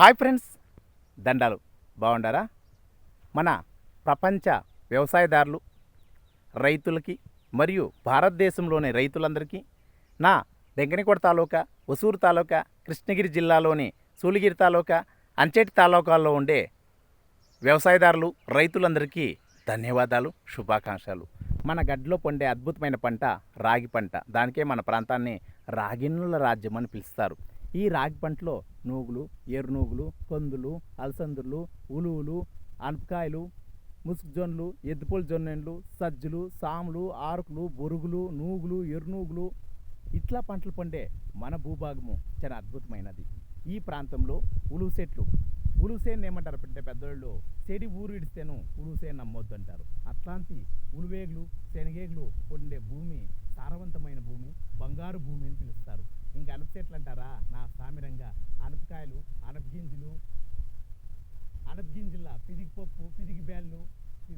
Hi friends. దండాలు. బాగుండారా? మన ప్రపంచ వ్యవసాయదారులు రైతులకి మరియు భారతదేశంలోని రైతులందరికీ నా వెంకనకోట తాలూకా ఒసూరు తాలూకా కృష్ణగిరి జిల్లాలోని సూలిగిరి తాలూకా అంచేటి తాలూకాల్లో ఉండే వ్యవసాయదారులు రైతులందరికీ ధన్యవాదాలు శుభాకాంక్షలు. మన గడ్డలో పండే అద్భుతమైన పంట రాగి పంట. దానికే మన ప్రాంతాన్ని రాగిన్నుల రాజ్యం అని పిలుస్తారు. ఈ రాగి పంటలో నూగులు ఎరునూగులు కందులు అలసందులు ఉలువులు అనపకాయలు ముసుగు జొన్నలు ఎద్దుపొల జొన్నెండ్లు సజ్జలు సాములు ఆరుకులు బొరుగులు నూగులు ఎర్రనూగులు ఇట్లా పంటలు పండే మన భూభాగము చాలా అద్భుతమైనది. ఈ ప్రాంతంలో ఉలువు చెట్లు. ఉలుసేను ఏమంటారు? అంటే పెద్దోళ్ళు చెడి ఊరు ఇడిస్తేను ఉలుసేన్ నమ్మొద్దు అంటారు. అట్లాంటి ఉలువేగులు శనగేగులు ఉండే భూమి సారవంతమైన భూమి బంగారు భూమి అని పిలుస్తారు. ఇంకా అనప చెట్లు అంటారా? నా సామిరంగా. అనపకాయలు అనప గింజలు పిదిగి పప్పు పిదిగి బ్యాళ్ళు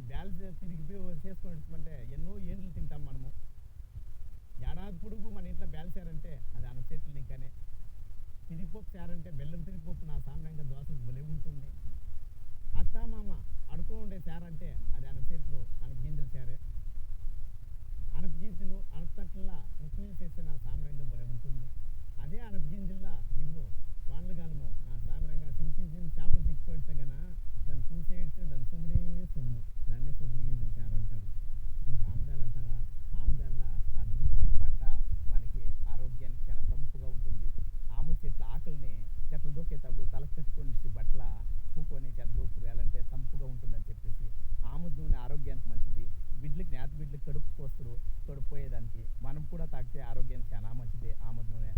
బ్యాళ్ళు పిదిగి చేసుకుంటామంటే ఎన్నో ఏండ్లు తింటాం మనము. ఏడాది పొడుగు మన ఇంట్లో బ్యాల్చారంటే అది అనప చెట్లు ఇంకానే. పిదిగిపప్పు చారంటే బెల్లం పిదిగిపప్పు నా సామిరంగా దోశకు భలే ఉంటుంది. అత్త మామ అడుకుని ఉండే చేరంటే అది అనప చెట్లు అనప గింజల చారే. అనప గింజలు ఉప్పు చేస్తే నా సామ్యంగా భలే ఉంటుంది. అదే అనప జిల్లా ఇప్పుడు వానలకాలము నా సామ్యంగా చిన్న చిన్న చిన్న చేపలు తిక్కుపెడితే గన దాన్ని పూసేస్తే దాన్ని సుగుడే సుగుడు దాన్ని సుగుడు గింజలు చేరంటారు అంటారు. ఆముదాలు అంటారా? ఆమెదాల అద్భుతమైన పంట. మనకి ఆరోగ్యానికి చాలా తంపుగా ఉంటుంది. ఆమె చెట్ల ఆకలిని చెట్లు దూకేటప్పుడు తల కట్టుకొని బట్టల పూకొని చెట్ల దూకురు వేయాలంటే తంపుగా ఉంటుందని చెప్పేసి ఆమె నూనె ఆరోగ్యానికి మంచిది. బిడ్లకి నేత బిడ్లకి కడుపు కోస్తారు కడుపు పోయేదానికి మనం కూడా తాగితే ఆరోగ్యానికి చాలా మంచిది ఆమె నూనె.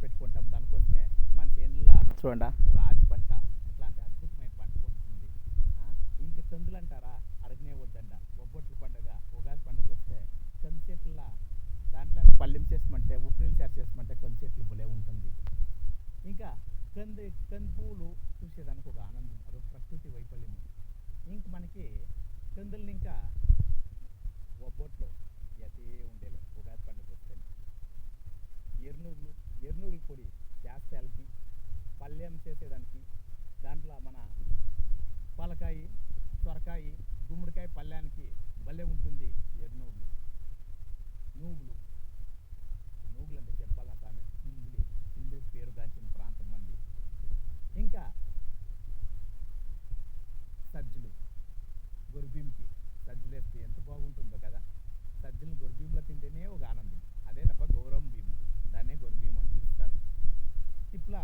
పెట్టుకుంటాం. దానికోసమే మన చేనుల చూడండి. రాజు పంట ఇట్లాంటి అద్భుతమైన పంట ఉంటుంది ఇంకా కందులు అంటారా అడగనే వద్దండ ఒబ్బొట్ల పండుగ ఉగాది పండుగ వస్తే కంది చెట్ల దాంట్లో పల్లెం చేసమంటే ఉప్పు నీళ్ళు చారు చేసమంటే కంది చెట్లు భలే ఉంటుంది. ఇంకా కంది కంది పువ్వులు చూసేదానికి ఒక ఆనందం అదొక ప్రకృతి వైఫల్యం ఇంక మనకి కందుల్ని ఇంకా ఒబ్బొట్లు ఎతే ఉండేలే ఉగాది పండుగ వస్తే ఎర్నూగులు ఎర్నూగులు పొడి చేస్తాలకి పల్లెం చేసేదానికి దాంట్లో మన పలకాయ సొరకాయ గుమ్మడికాయ పళ్ళానికి భలే ఉంటుంది ఎర్నూగులు నూగులు. నూగులు అంటే చెప్పాలా స్వామి కిందిలి పేరు దాచిన ప్రాంతం మంది ఇంకా సజ్జలు. గొరిబీంకి సజ్జలు వేస్తే ఎంత బాగుంటుందో కదా. సజ్జలు గొరుబీంలో తింటేనే ఒక ఆనందం అదే తప్ప గౌరవం భీము దాన్నే గొరిబీం అని పిలుస్తారు తిప్ల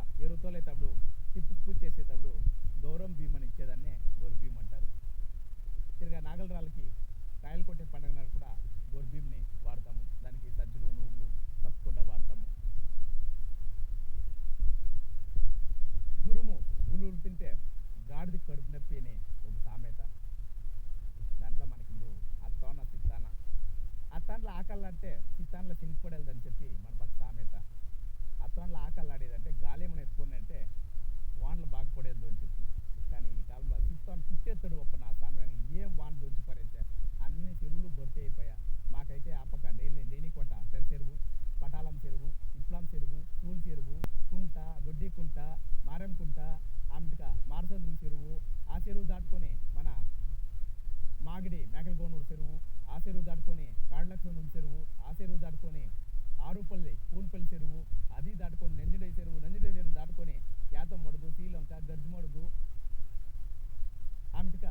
తోలేటప్పుడు తిప్పు పూజ చేసేటప్పుడు గౌరవం భీమని అని ఇచ్చేదాన్నే గొరిబీం అంటారు. తిరిగా నాగలరాళ్ళకి కాయలు కొట్టే పండుగ నాడు కూడా గొర్బీంని వాడతాము. దానికి సజ్జలు నూగులు తప్పకుండా వాడతాము. గురుము ఉలులు తింటే గాడిది కడుపు నొప్పి అని ఒక సామెత. దాంట్లో మనకి ఇప్పుడు అత్తోన సిత్తాన అత్తాన్లో ఆకలంటే సిత్తాన్లో తింటే మారం కుంట మారసంద్రం చెరువు ఆ చెరువు దాటుకొని మన మాగిడి మేకలగోనూరు చెరువు ఆ చెరువు దాటుకొని కాళ్ళలక్ష్మణుని చెరువు ఆ చెరువు దాటుకొని ఆరుపల్లి పూన్పల్లి చెరువు అది దాటుకొని నందిడై చెరువు నందిడై చెరువు దాటుకొని యాతం మడుగు శ్రీలంక గర్జమడుగు ఆమెటిక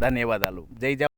ధన్యవాదాలు. జై జవాన్